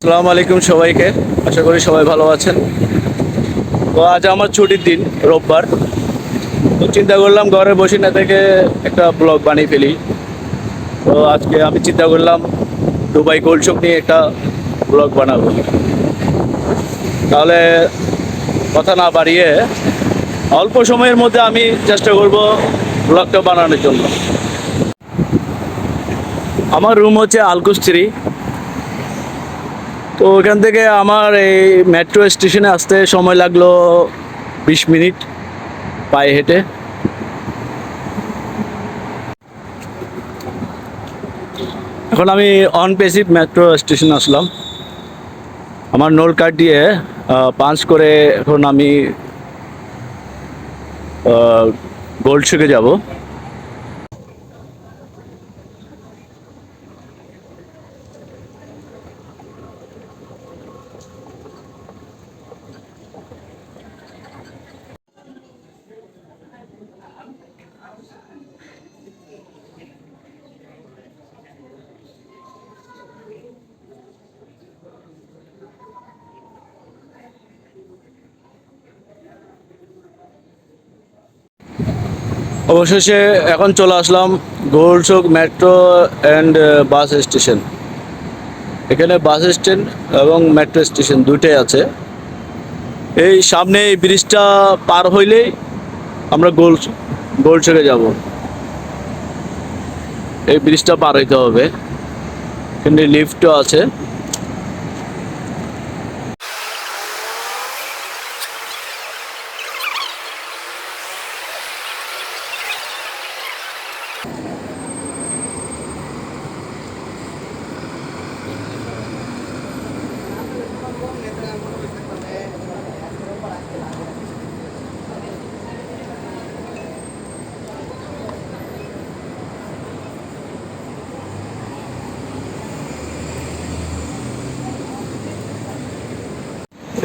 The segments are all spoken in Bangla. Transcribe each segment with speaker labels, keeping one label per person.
Speaker 1: আসসালামু আলাইকুম সবাইকে। আশা করি সবাই ভালো আছেন। তো আজ আমার ছুটির দিন, রোববার। তো চিন্তা করলাম ঘরে বসে না থেকে একটা ব্লগ বানিয়ে ফেলি। তো আজকে আমি চিন্তা করলাম দুবাই গোল্ড নিয়ে একটা ব্লগ বানাবো। তাহলে কথা না বাড়িয়ে অল্প সময়ের মধ্যে আমি চেষ্টা করব ব্লগটা বানানোর জন্য। আমার রুম হচ্ছে আলকুস্ত্রি। তো ওখান থেকে আমার এই মেট্রো স্টেশনে আসতে সময় লাগল বিশ মিনিট পায়ে হেঁটে। এখন আমি অন পেসিভ মেট্রো স্টেশনে আসলাম। আমার নোল কার্ড দিয়ে পাঁচ করে এখন আমি গোল্ড শুকে যাব। অবশেষে এখন চলে আসলাম Golchowk metro and bus station. এখানে বাস স্ট্যান্ড এবং মেট্রো স্টেশন দুইটাই আছে। এই সামনে এই ব্রিজটা পার হইলেই আমরা গোল, গোলচোকে যাব। এই ব্রিজটা পার হইতে হবে। এখানে লিফটও আছে।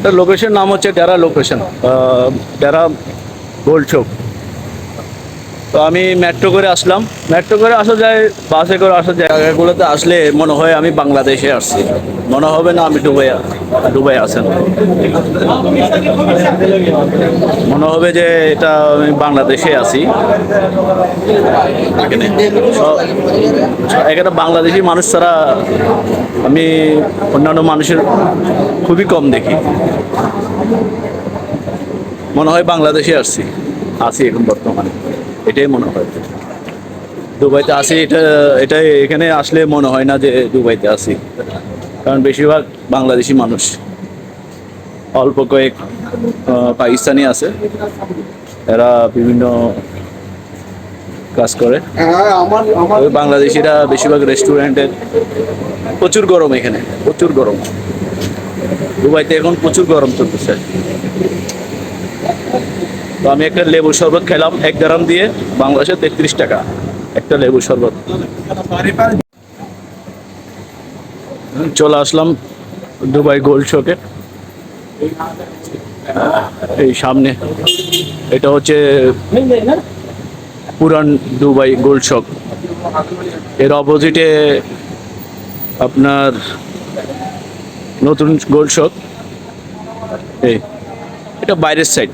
Speaker 1: এটা লোকেশন নাম হচ্ছে ডেরা লোকেশন ডেরা গোল্ড চৌক তো আমি মেট্রো করে আসলাম। মেট্রো করে আসা যায় বাসে করে আসা জায়গাগুলোতে আসলে মনে হয় আমি বাংলাদেশে আসছি। মনে হবে না আমি দুবাই দুবাই আসেন মনে হবে যে এটা আমি বাংলাদেশে আছি। এখানে এখানে বাংলাদেশি মানুষ ছাড়া আমি অন্যান্য মানুষের খুবই কম দেখি। মনে হয় বাংলাদেশে আসছি, আছি এখন বর্তমানে। এটাই মনে হয়। দুবাইতে আসি, এটা, এটাই এখানে আসলে মনে হয় না যে দুবাইতে আসি। কারণ বেশিরভাগ বাংলাদেশি মানুষ, অল্প কয়েক পাকিস্তানি আছে। এরা বিভিন্ন কাজ করে। বাংলাদেশিরা বেশিরভাগ রেস্টুরেন্টের প্রচুর গরম এখানে, প্রচুর গরম। দুবাইতে এখন প্রচুর গরম চলতেছে। তো আমি একটা লেবু শরবত খেলাম, এক গ্রাম দিয়ে বাংলাদেশে তেত্রিশ টাকা। একটা লেবু শরবত। চলে আসলাম দুবাই গোল্ড শোকে এই সামনে, এটা হচ্ছে পুরান দুবাই গোল্ড শপ। এর অপোজিটে আপনার নতুন গোল্ড শপ। এই, এটা বাইরের সাইড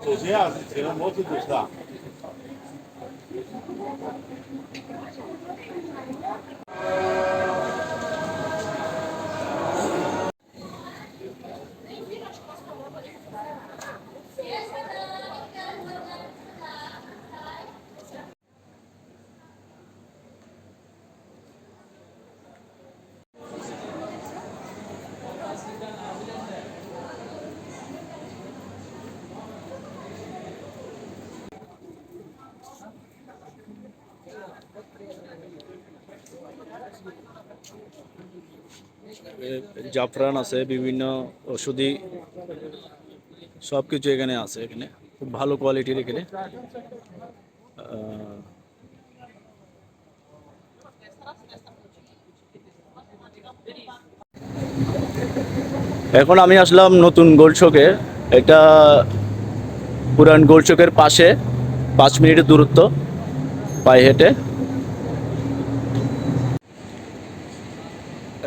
Speaker 2: 祖先啊，是骑了摩托车啊。
Speaker 1: জাফরান আছে, বিভিন্ন ওষুধি সব কিছু এখানে আছে এখানে। খুব ভালো কোয়ালিটির এখানে। এখন আমি আসলাম নতুন গোলচকে এটা পুরান গোলচকের পাশে, পাঁচ মিনিটের দূরত্ব পায়ে হেঁটে।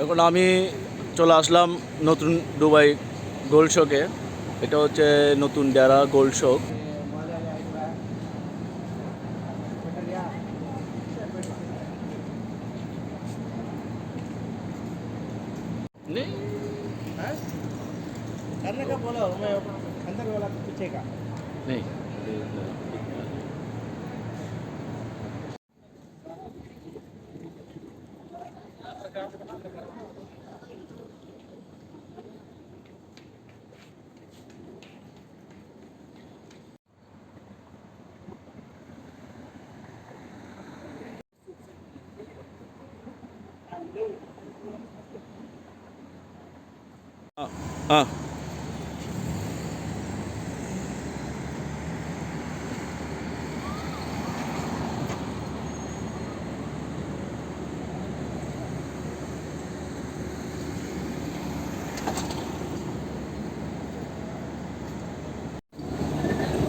Speaker 1: এখন আমি চলে আসলাম নতুন দুবাই গোল্ড শোকে। এটা হচ্ছে নতুন ডেরা গোল্ড শোক। নেই। হ্যাঁ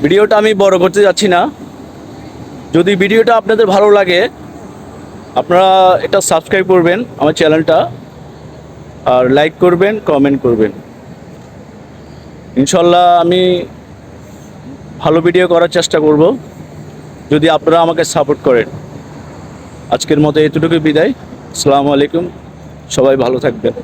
Speaker 1: ভিডিওটা আমি বড় করতে যাচ্ছি না। যদি ভিডিওটা আপনাদের ভালো লাগে, আপনারা এটা সাবস্ক্রাইব করবেন আমার চ্যানেলটা আর লাইক করবেন কমেন্ট করবেন। ইনশাল্লাহ আমি ভালো ভিডিও করার চেষ্টা করব। যদি আপনারা আমাকে সাপোর্ট করেন। আজকের মতো এতটুকু বিদায়। আসসালামু আলাইকুম। সবাই ভালো থাকবেন।